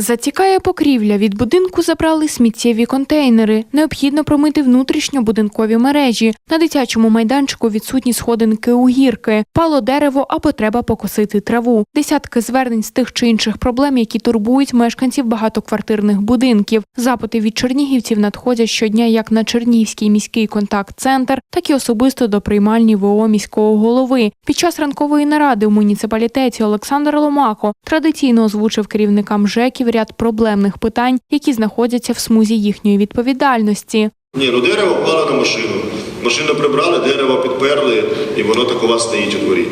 Затікає покрівля. Від будинку забрали сміттєві контейнери. Необхідно промити внутрішньобудинкові мережі. На дитячому майданчику відсутні сходинки у гірки, пало дерево або треба покосити траву. Десятки звернень з тих чи інших проблем, які турбують мешканців багатоквартирних будинків. Запити від чернігівців надходять щодня як на Чернігівський міський контакт-центр, так і особисто до приймальні ВО міського голови. Під час ранкової наради в муніципалітеті Олександр Ломако традиційно озвучив керівникам ЖЕКів ряд проблемних питань, які знаходяться в смузі їхньої відповідальності. Ні, ну дерево впало на машину. Машину прибрали, дерево підперли, і воно так у вас стоїть у дворі.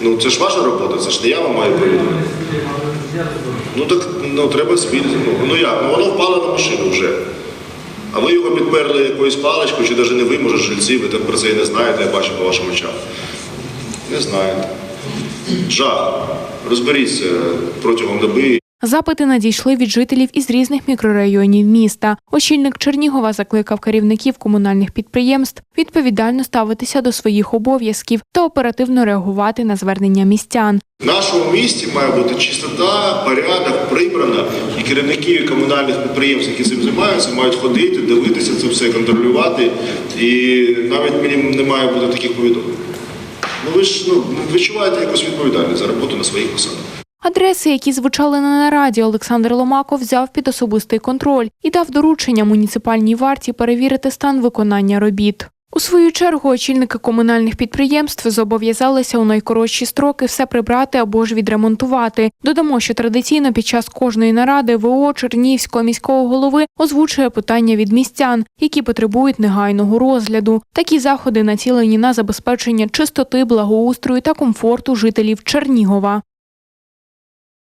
Ну це ж ваша робота, це ж не я вам маю повідомити. Ну так ну, треба спільно. Ну, ну як? Ну воно впало на машину вже. А ви його підперли якоюсь паличкою, чи навіть не ви, може, жильці, ви так про це і не знаєте, я бачу по вашим очам. Не знаєте. Жах. Розберіться протягом доби. Запити надійшли від жителів із різних мікрорайонів міста. Очільник Чернігова закликав керівників комунальних підприємств відповідально ставитися до своїх обов'язків та оперативно реагувати на звернення містян. В нашому місті має бути чистота, порядок, прибрана. І керівники комунальних підприємств, які цим займаються, мають ходити, дивитися це все, контролювати. І навіть мені не має бути таких повідомлень. Ну ви ж ну, відчуваєте якусь відповідальність за роботу на своїх посадах. Адреси, які звучали на нараді, Олександр Ломако взяв під особистий контроль і дав доручення муніципальній варті перевірити стан виконання робіт. У свою чергу очільники комунальних підприємств зобов'язалися у найкоротші строки все прибрати або ж відремонтувати. Додамо, що традиційно під час кожної наради ВО Чернігівського міського голови озвучує питання від містян, які потребують негайного розгляду. Такі заходи націлені на забезпечення чистоти, благоустрою та комфорту жителів Чернігова.